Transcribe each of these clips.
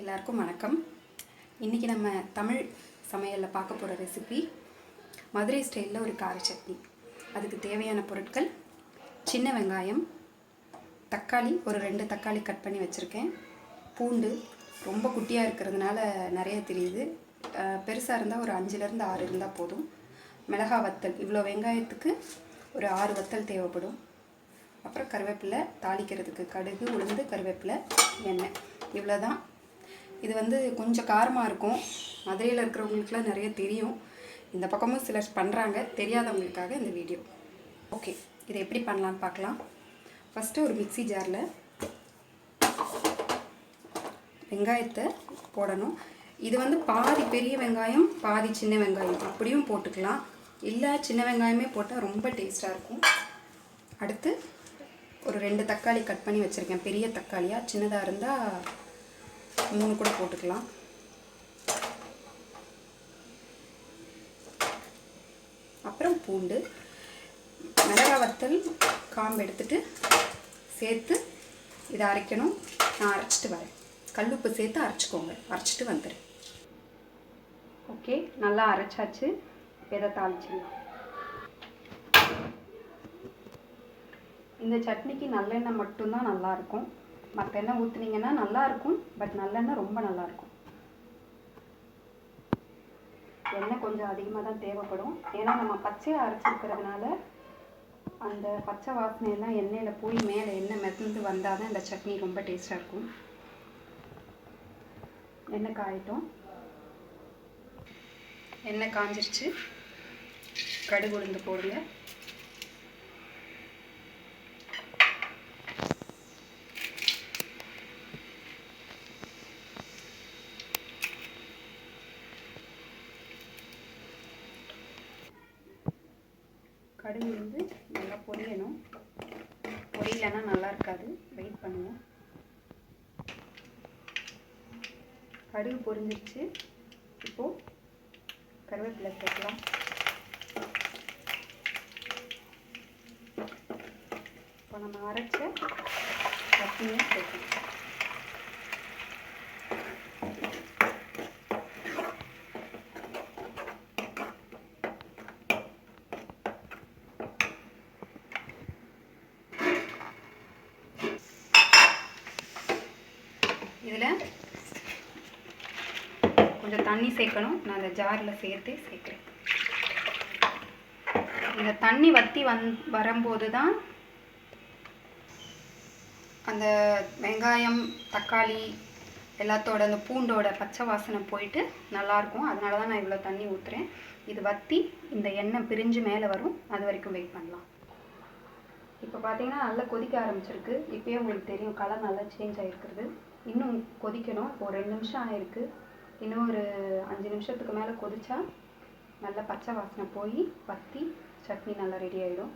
எல்லாருக்கும் வணக்கம். இன்றைக்கி நம்ம தமிழ் சமையலில் பார்க்க போகிற ரெசிபி மதுரை ஸ்டைலில் ஒரு கார சட்னி. அதுக்கு தேவையான பொருட்கள் சின்ன வெங்காயம் தக்காளி ஒரு ரெண்டு தக்காளி கட் பண்ணி வச்சுருக்கேன். பூண்டு ரொம்ப குட்டியாக இருக்கிறதுனால நிறைய தெரியுது. பெருசாக இருந்தால் ஒரு அஞ்சுலேருந்து ஆறு இருந்தால் போதும். மிளகா வத்தல் இவ்வளோ வெங்காயத்துக்கு ஒரு ஆறு வத்தல் தேவைப்படும். அப்புறம் கருவேப்பிலை தாளிக்கிறதுக்கு கடுகு உளுந்து கருவேப்பிலை எண்ணெய். இவ்வளோ தான் இது வந்து கொஞ்சம் காரமாக இருக்கும். மதுரையில் இருக்கிறவங்களுக்குலாம் நிறைய தெரியும். இந்த பக்கமும் சிலர் பண்ணுறாங்க தெரியாதவங்களுக்காக இந்த வீடியோ. ஓகே இதை எப்படி பண்ணலான்னு பார்க்கலாம். ஃபஸ்ட்டு ஒரு மிக்ஸி ஜாரில் வெங்காயத்தை போடணும். இது வந்து பாதி பெரிய வெங்காயம் பாதி சின்ன வெங்காயம். அப்படியும் போட்டுக்கலாம். இல்லை சின்ன வெங்காயமே போட்டால் ரொம்ப டேஸ்ட்டாக இருக்கும். அடுத்து ஒரு ரெண்டு தக்காளி கட் பண்ணி வச்சுருக்கேன். பெரிய தக்காளியாக சின்னதாக இருந்தால் மூணு கூட போட்டுக்கலாம். அப்புறம் பூண்டு மிளகா வத்தல் காம்பு எடுத்துட்டு சேர்த்து இதை அரைக்கணும். நான் அரைச்சிட்டு வரேன். கல்லுப்பு சேர்த்து அரைச்சிக்கோங்க. அரைச்சிட்டு வந்துடுறேன் ஓகே நல்லா அரைச்சாச்சு. இதை தாளிச்சிடலாம். இந்த சட்னிக்கு நல்லெண்ணெய் மட்டும்தான் நல்லாயிருக்கும் மற்ற எண்ணெய் ஊற்றுனீங்கன்னா நல்லாயிருக்கும் பட் நல்லெண்ணெய் ரொம்ப நல்லாயிருக்கும். எண்ணெய் கொஞ்சம் அதிகமாக தான் தேவைப்படும். ஏன்னா நம்ம பச்சையாக அரைச்சிருக்கிறதுனால அந்த பச்சை வாசனையெல்லாம் எண்ணெயில் போய் மேலே எண்ணெய் மெதந்து வந்தால் தான் இந்த சட்னி ரொம்ப டேஸ்ட்டாக இருக்கும். எண்ணெய் காயட்டும். எண்ணெய் காஞ்சிருச்சு. கடுகு உளுந்து போடுங்க. கடுகு வந்து நல்லா பொரியணும். பொரியலன்னா நல்லா இருக்காது. வெயிட் பண்ணுவோம். கடுகு பொரிஞ்சிருச்சு. இப்போது கருவேப்பிலை சேர்க்கலாம். இப்போ நம்ம அரைச்ச சட்னியை சேர்க்கலாம். இதில் கொஞ்சம் தண்ணி சேர்க்கணும். நான் அந்த ஜாரில் சேர்த்து சேர்க்குறேன். இந்த தண்ணி வற்றி வந் வரும்போது தான் அந்த வெங்காயம் தக்காளி எல்லாத்தோட அந்த பூண்டோட பச்சை வாசனை போயிட்டு நல்லாயிருக்கும். அதனால தான் நான் இவ்வளோ தண்ணி ஊற்றுறேன் இது வற்றி இந்த எண்ணெய் பிரிஞ்சு மேலே வரும். அது வரைக்கும் வெயிட் பண்ணலாம். இப்போ பார்த்தீங்கன்னா நல்லா கொதிக்க ஆரம்பிச்சிருக்கு. இப்போயே உங்களுக்கு தெரியும் கலர் நல்லா சேஞ்ச் ஆகிருக்குது இன்னும் கொதிக்கணும். இப்போ ஒரு ரெண்டு நிமிஷம் ஆயிருக்கு. இன்னும் ஒரு அஞ்சு நிமிஷத்துக்கு மேலே கொதிச்சா நல்லா பச்சை வாசனை போய் வத்தி சட்னி நல்லா ரெடி ஆகிடும்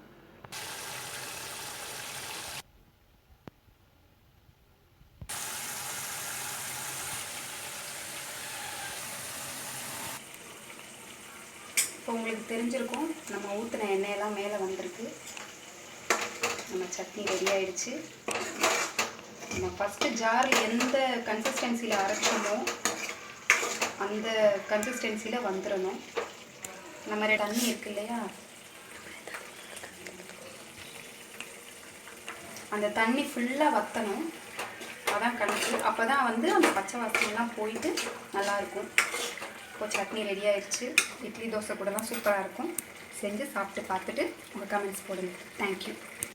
இப்போ உங்களுக்கு தெரிஞ்சிருக்கும் நம்ம ஊற்றின எண்ணெயெல்லாம் மேலே வந்திருக்கு. நம்ம சட்னி ரெடி ஆயிடுச்சு. நம்ம ஃபஸ்ட்டு ஜாரில் எந்த கன்சிஸ்டன்சியில் அரைச்சோமோ அந்த கன்சிஸ்டன்சியில் வந்துடணும் நம்ம தண்ணி இருக்கு இல்லையா? அந்த தண்ணி ஃபுல்லாக வற்றணும் அதான் கணக்கு. அப்போ தான் வந்து அந்த பச்சை வாசனைலாம் போயிட்டு நல்லாயிருக்கும். இப்போ சட்னி ரெடி ஆயிடுச்சு இட்லி தோசை கூடலாம் சூப்பராக இருக்கும். செஞ்சு சாப்பிட்டு பார்த்துட்டு உங்கள் கமெண்ட்ஸ் போடுங்க. தேங்க்யூ